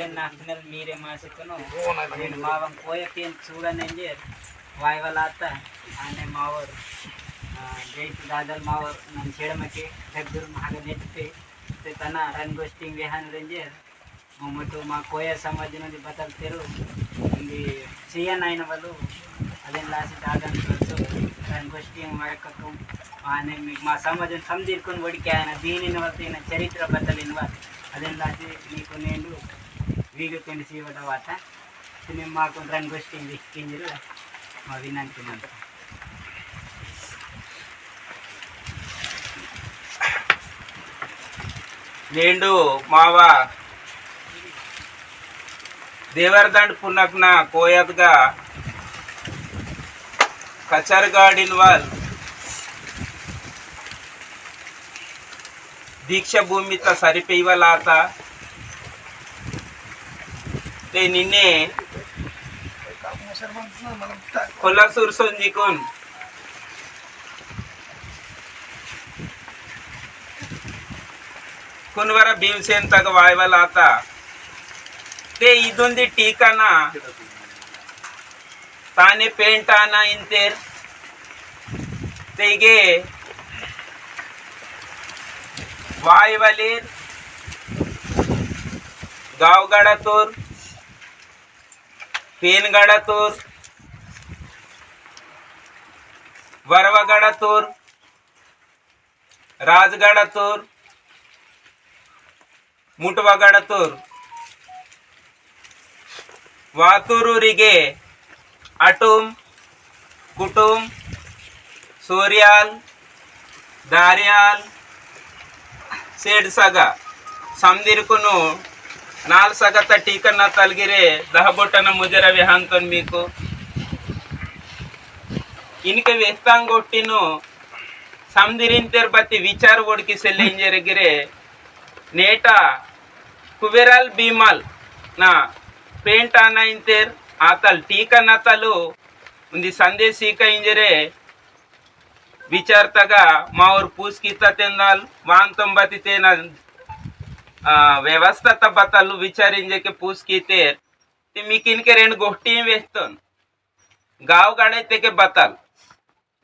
వాళ్ళని అంటున్నారు మీరే మాసెక్కను నేను మా పోయకి చూడని అని చెప్పి వాయి వాళ్ళ అత్త ఆయన మావారు జైతు దాదాలు మావారు నన్ను చేయడమకి దగ్గర మాకు నెట్టి తన రన్ గోష్ఠి విహాన్ రంజర్ మమ్మతో మా కోయ సమాజం అది బతలు తెరు ఇది చేయన్ ఆయన వాళ్ళు అదే లాసి దాదాలు చూడచ్చు రన్ గోష్ఠి ఆయన మీకు మా సమాజం సమదీర్కొని ఒడికి ఆయన దీనిని వల్ల చరిత్ర బద్దలు ఇన్వాలి అదేం లాసి మీకు నేను వీడియో కొన్ని చేయడం తర్వాత మేము మాకు రన్ వచ్చింది కింజలు మా విన్నానికి నేను మావా దేవర్దండ్ పున్నకున కోయద్గా కచర్గాడిన్ వాల్ దీక్ష భూమిత సరిపేయవలాత ते निन्ने कोल्हासूर जिंकून कुनवर भीमसेन तक वायवल आता ते ಇದೊಂದು ಟೀಕಾನ ತಾನೇ ಪೇಂಟಾನ ಇಂತೇರ್ ತೆಗೆ वायवलीर गावगाडातूर ಪೇನ್ಗಡತೂರ್ ವರವಗಡತೂರ್ ರಾಜಗಡತೂರ್ ಮುಟುವಗಡತೂರ್ ವಾತೂರೂರಿಗೆ ಅಟುಮ್ ಕುಟುಮ್ ಸೂರ್ಯಾಲ್ ದಾರ್ಯಾಲ್ ಸೇಡ್ಸಗ ಸಂದಿರ್ಕುನು నాలుగు సగత టీకన్న తలగిరే దహబొట్టన ముజర విహాంతం మీకు. ఇనిక వేస్తాం కొట్టిను సందిరింతర్ బతి విచార ఒడికి జరిగిరే నేట కువెరాల్ భీమాల్ నా పేంట్ అన్నయింతేర్ అతలు టీకన్న తలు ఉంది సందేశీక ఇంజరే విచారతగా మా ఊరు పూసుకి తెందాల్ వాంతం బతితే ವ್ಯವಸ್ಥಿತ ಬತ್ತಲು ವಿಚಾರಿಂಜಕ್ಕೆ ಪೂಸ್ಕಿತೇರ್ ती मी किनके रेंड गोष्टी वेचतोन गाव गाडे ते के बताल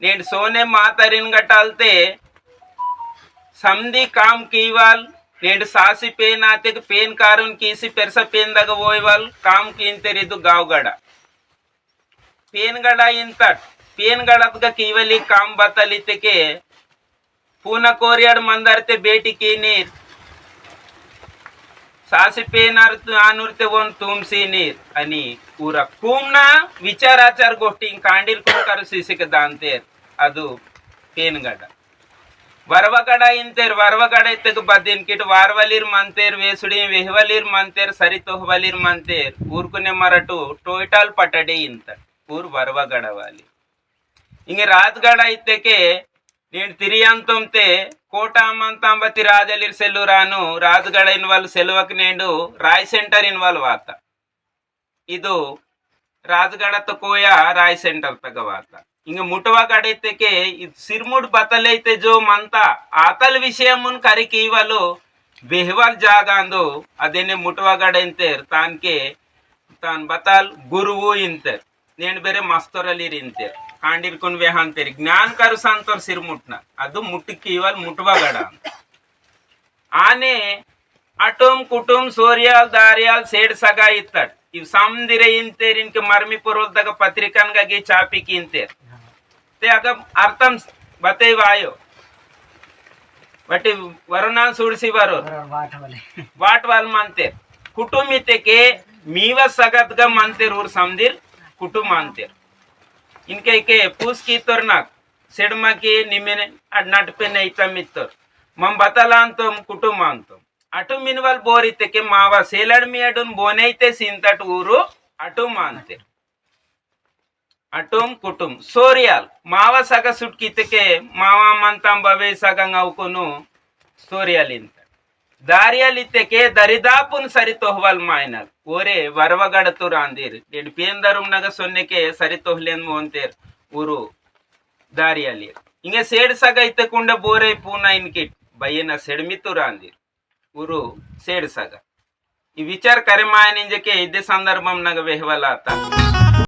नेंड सोने मातरीन गटाल ते समधी काम कीवाल नेंड सासी पेन आते के पेन कारून कीसी पेरसा पेन दग वोईवाल काम कीन ते रिदु गाव गड़ा पेन गड़ा इन तट पेन गड़त का कीवली काम बताली ते के पूना कोरियाड मंदर ते बेटी कीनीर सासपे नानुरते वन तुमसी नीर आणि उर कुमना विचाराचार गोष्टी कांडीर कुंकार सिसिक दांतेर ಅದು ಪೇನ್ಗಡ. ವರವಗಡ ಇಂತೇರ್, ವರ್ವಗಡ ಇತ್ತಗ ಬದಿನ್ ಕಿಟ್, ವಾರ್ವಲಿರ್ ಮಂತೇರ್, ವೇಸುಡಿ, ವೆಹವಲಿರ್ ಮಂತೇರ್ ಸರಿ ತೊಹವಲಿರ್ ಮಂತೇರ್. ಊರ್ಕುನೆ ಮರಟು ಟೋಯ್ಟಾಲ್ ಪಟಡಿ ಇಂತ. ಊರ್ ವರ್ವಗಡವಾಲಿ. ಹಿಂಗೆ ರಾತ್ಗಡ ಇತ್ತಕ್ಕೆ నేను తిరియంతంతే కోట అమ్మంతాంబతి రాజలిర్ సెల్లురాను రాజ్గడ ఇన్వాల్వ్ సెలవుకి నేను రాయ్ సెంటర్ ఇన్వాల్వ్ ఆత ಇದು ರಾಜ್ಗಡ ಕೋಯ ರಾಯ್ ಸೆಂಟರ್ ತಗವಾತ ఇంక ముటవ గడైతేకే సిర్ముడ్ బతలైతే జో మంత ఆతల్ విషయమున్ కరికి ఇవలు బెహవల్ జాగాందు అదేనే ముటవ గడైంతేర్ తాన్కే ತಾನ್ ಬತಾಲ್ ಗುರುವು ಇಂತರ್ ನೇಣ್ ಬೇರೆ ಮಸ್ತೊರಲಿರ್ ಇಂತೇರ್ ಹಾಂಡಿರ್ಕೊಂಡ್ವೆ ಅಂತೀರಿ. ಜ್ಞಾನ ಕರುಸ ಅಂತವ್ರ ಸಿರ್ಮುಟ್ನ. ಅದು ಮುಟ್ಟಕ್ಕೆ ಇವಲ್ ಮುಟ್ಬಗಡ ಆನೆ ಅಟುಂ ಕುಟುಂ ಸೋರಿಯಾಲ್ ದಾರಿಯಾಲ್ ಸೇಡ್ ಸಗ ಇತ್ತಡ್. ಇವ್ ಸಾಮ್ದಿರ ಇಂತೇರ್ ಇನ್ಕೆ ಮರ್ಮಿ ಪುರೋದಾಗ ಪತ್ರಿಕನ್ಗಾಗಿ ಚಾಪಿಕಿ ಇಂತೇರ್. ತೇ ಆಗ ಅರ್ಥಂ ಬತೈವ ಆಯೋ ಬಟ್ಟಿ ವರುಣಾನ್ ಸುಡಿಸಿ ಬರೋ ವಾಟ್ ವಾಲ್. ಮಂತೇರ್. ಕುಟುಂಬಿತಕ್ಕೆ ಮೀವ ಸಗದ್ಗ ಮಂತೇರ್ ಊರ್ ಸಮದಿರ್ ಕುಟುಂಬ ಅಂತೀರ್. इनके पूछ की तोर नाक सेडमा की निमेने अडनाट पे नहीं तमित्तोर मम बतला अंतम कुटुंब अंतम అటు మినువల్ బోరితెకి మావ సేలడు మీయడున్ బోనైతే సింతటు ఊరు అటు మాంతే అటుం కుటుం సోరియాల్ మావ సగ సుట్కితకే మావ మంతం బవే సగం అవుకును సోరియాల్ ఇంత ನೌಕೊನು ಸೋರಿಯಾಲ್ ಇಂತ ದಾರಿಯಲ್ ಇತ್ತಕ್ಕೆ ದರಿದಾಪುನ್ ಸರಿ ತೊಹವಲ್ ಮಾಯ್ನಲ್ ಓರೆ ವರವಗಡತುರ ಅಂದಿರ್ ನೆಡ್ ಪೇಂದರುಮ್ನಗ ಸೊನ್ನೆಕೆ ಸರಿ ತೊಹ್ಲೆನ್ ಮೋಂತೇರ್ ಊರು ದಾರಿಯಲ್ಲಿ ಹಿಂಗೆ ಸೇಡ್ ಸಗ ಇತ್ತಕೊಂಡ ಬೋರೆ ಪೂನ ಇನ್ಕಿಟ್ ಬಯ್ಯನ ಸೆಡ್ಮಿತುರ ಅಂದಿರ್ ಊರು ಸೇಡ್ ಸಗ ಈ ವಿಚಾರ ಕರೆ ಮಾಯನಿಂಜಕ್ಕೆ ಇದ್ದೇ ಸಂದರ್ಭಂನಾಗ ವೆಹವಲ ಆತ